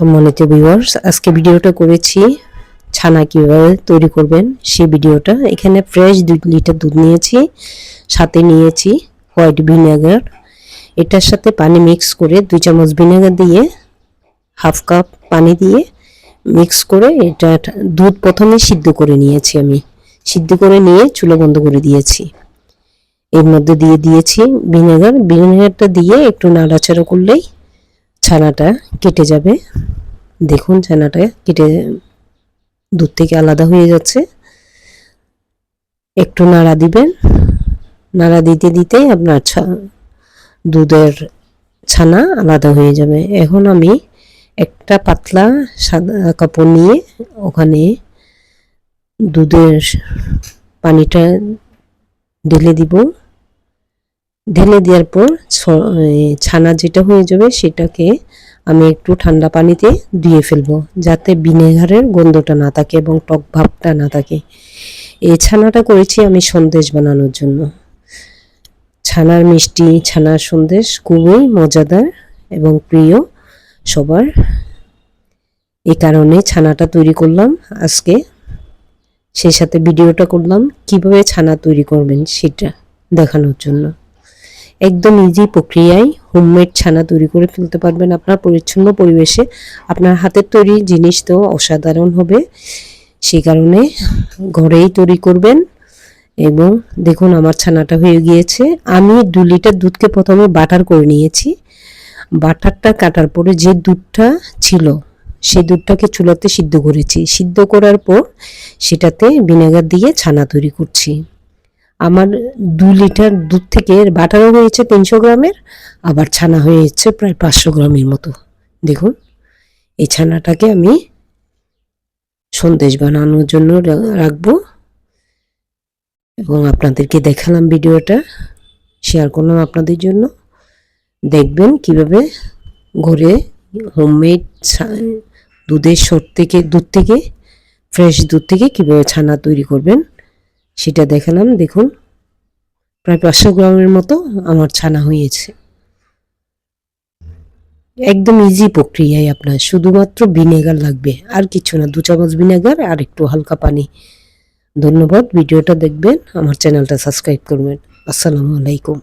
সম্মানিত ভিউয়ার্স আজকে ভিডিওটা করেছি ছানা কীভাবে তৈরি করবেন, সেই ভিডিওটা। এখানে ফ্রেশ দুই লিটার দুধ নিয়েছি, সাথে নিয়েছি হোয়াইট ভিনেগার এটার সাথে পানি মিক্স করে দুই চামচ ভিনেগার দিয়ে হাফ কাপ পানি দিয়ে মিক্স করে এটা দুধ প্রথমে সিদ্ধ করে নিয়েছি আমি। সিদ্ধ করে নিয়ে চুলা বন্ধ করে দিয়েছি। এর মধ্যে দিয়ে দিয়েছি ভিনেগার ভিনেগারটা দিয়ে একটু নাড়াচাড়া করলেই ছানাটা কেটে যাবে। দেখুন ছানাটা কেটে দুধ থেকে আলাদা হয়ে যাচ্ছে। একটু নাড়া দিবেন। নাড়া দিতে দিতে আপনার দুধের ছানা আলাদা হয়ে যাবে। এখন আমি একটা পাতলা সাদা কাপড় নিয়ে ওখানে দুধের পানিটা ঢেলে দিব। ঢেলে দেওয়ার পর ছানা যেটা হয়ে যাবে সেটাকে আমি একটু ঠান্ডা পানিতে ধুয়ে ফেলব, যাতে ভিনেগারের গন্ধটা না থাকে এবং টক ভাবটা না থাকে। এই ছানাটা করেছি আমি সন্দেশ বানানোর জন্য। ছানার মিষ্টি, ছানার সন্দেশ খুবই মজাদার এবং প্রিয় সবার। এই কারণে ছানাটা তৈরি করলাম আজকে। সেই সাথে ভিডিওটা করলাম, কীভাবে ছানা তৈরি করবেন সেটা দেখানোর জন্য। একদম ইজি প্রক্রিয়ায় হোমমেড ছানা তৈরি করে ফেলতে পারবেন আপনার পরিচ্ছন্ন পরিবেশে। আপনার হাতের তৈরি জিনিস তো অসাধারণ হবে। সেই কারণে ঘরেই তৈরি করবেন এবং দেখুন আমার ছানাটা হয়ে গিয়েছে। আমি দু লিটার দুধকে প্রথমে বাটার করে নিয়েছি। বাটারটা কাটার পরে যে দুধটা ছিল, সেই দুধটাকে চুলাতে সিদ্ধ করেছি। সিদ্ধ করার পর সেটাতে ভিনেগার দিয়ে ছানা তৈরি করছি। আমার দু লিটার দুধ থেকে বাটারও হয়েছে তিনশো গ্রামের, আবার ছানা হয়েছে প্রায় পাঁচশো গ্রামের মতো। দেখুন, এই ছানাটাকে আমি সন্দেশ বানানোর জন্য রাখব। এবং আপনাদেরকে দেখালাম ভিডিওটা, শেয়ার করলাম আপনাদের জন্য। দেখবেন কীভাবে ঘরে হোমমেড দুধের সর থেকে, দুধ থেকে, ফ্রেশ দুধ থেকে কীভাবে ছানা তৈরি করবেন, সেটা দেখালাম। দেখুন প্রায় পাঁচশো গ্রামের মতো আমার ছানা হয়েছে। একদম ইজি প্রক্রিয়ায় আপনার, শুধুমাত্র ভিনেগার লাগবে, আর কিছু না, দু চামচ ভিনেগার আর একটু হালকা পানি। ধন্যবাদ, ভিডিওটা দেখবেন, আমার চ্যানেলটা সাবস্ক্রাইব করবেন। আসসালামু আলাইকুম।